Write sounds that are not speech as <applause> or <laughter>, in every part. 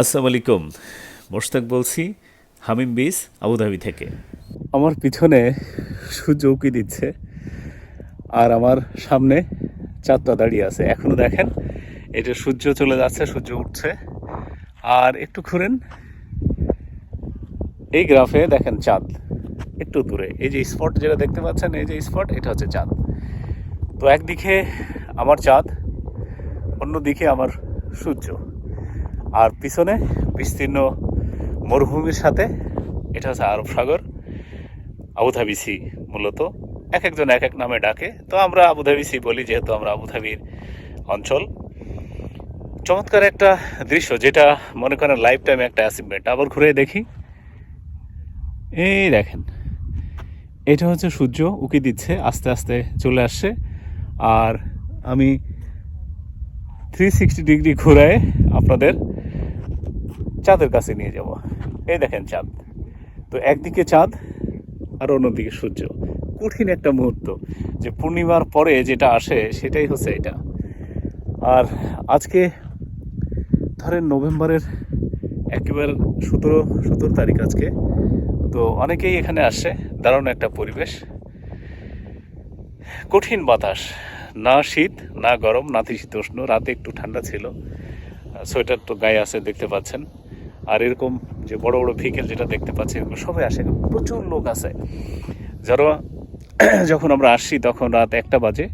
আসসালামু আলাইকুম। মোশতাক বলছি, হামিম বিস, আবুধাবি থেকে। আমার পিছনে সূর্য উকি দিচ্ছে, আর আমার সামনে চাঁদটা দাঁড়িয়ে আছে। এখনও দেখেন এটা সূর্য চলে যাচ্ছে, সূর্য উঠছে। আর একটু ঘুরেন, এই গ্রাফে দেখেন চাঁদ, একটু দূরে। এই যে স্পট যেটা দেখতে পাচ্ছেন, এই যে স্পট, এটা হচ্ছে চাঁদ। তো একদিকে আমার চাঁদ, অন্যদিকে আমার সূর্য। আর পিছনে বিস্তীর্ণ মরুভূমির সাথে, এটা হচ্ছে আরব সাগর। আবুধাবি সি মূলত। এক একজন এক এক নামে ডাকে। তো আমরা আবুধাবি সি বলি, যেহেতু আমরা আবুধাবির অঞ্চল। চমৎকার একটা দৃশ্য, যেটা মনে করেন লাইফ টাইমে একটা অ্যাচিভমেন্ট আবার ঘুরে দেখি। এই দেখেন, এটা হচ্ছে সূর্য, উকি দিচ্ছে, আস্তে আস্তে চলে আসছে। আর আমি থ্রি সিক্সটি ডিগ্রি ঘুরায় আপনাদের চাঁদের কাছে নিয়ে যাব। এই দেখেন চাঁদ। তো একদিকে চাঁদ আর অন্যদিকে সূর্য। কঠিন একটা মুহূর্ত যে পূর্ণিমার পরে যেটা আসে সেটাই হচ্ছে এটা। আর আজকে ধরেন নভেম্বরের একেবারে সতেরো সতেরো তারিখ আজকে। তো অনেকেই এখানে আসে, দারুণ একটা পরিবেশ। কঠিন বাতাস। না শীত, না গরম নাতিশীতোষ্ণ রাতে একটু ঠান্ডা ছিল। সোয়েটার তো গায়ে আছে, দেখতে পাচ্ছেন। আর এরকম যে বড় বড় ভেহিকেল যেটা দেখতে পাচ্ছি, এগুলো সবাই আসে প্রচুর লোক আছে। যারা <clears throat> যখন আমরা আসছি তখন রাত একটা বাজে,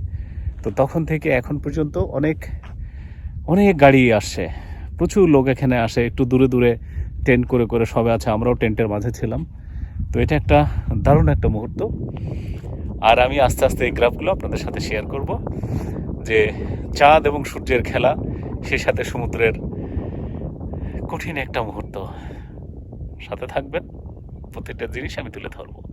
তো তখন থেকে এখন পর্যন্ত অনেক অনেক গাড়ি আসছে। প্রচুর লোক এখানে আসে, একটু দূরে দূরে টেন্ট করে করে সবে আছে, আমরাও টেন্টের মাঝে ছিলাম। তো এটা একটা দারুণ একটা মুহূর্ত। আর আমি আস্তে আস্তে এই গ্রাফগুলো আপনাদের সাথে শেয়ার করব, যে চাঁদ এবং সূর্যের খেলা, সেই সাথে সমুদ্রের কঠিন একটা মুহূর্ত। সাথে থাকবেন। প্রত্যেকটা জিনিস আমি তুলে ধরবো।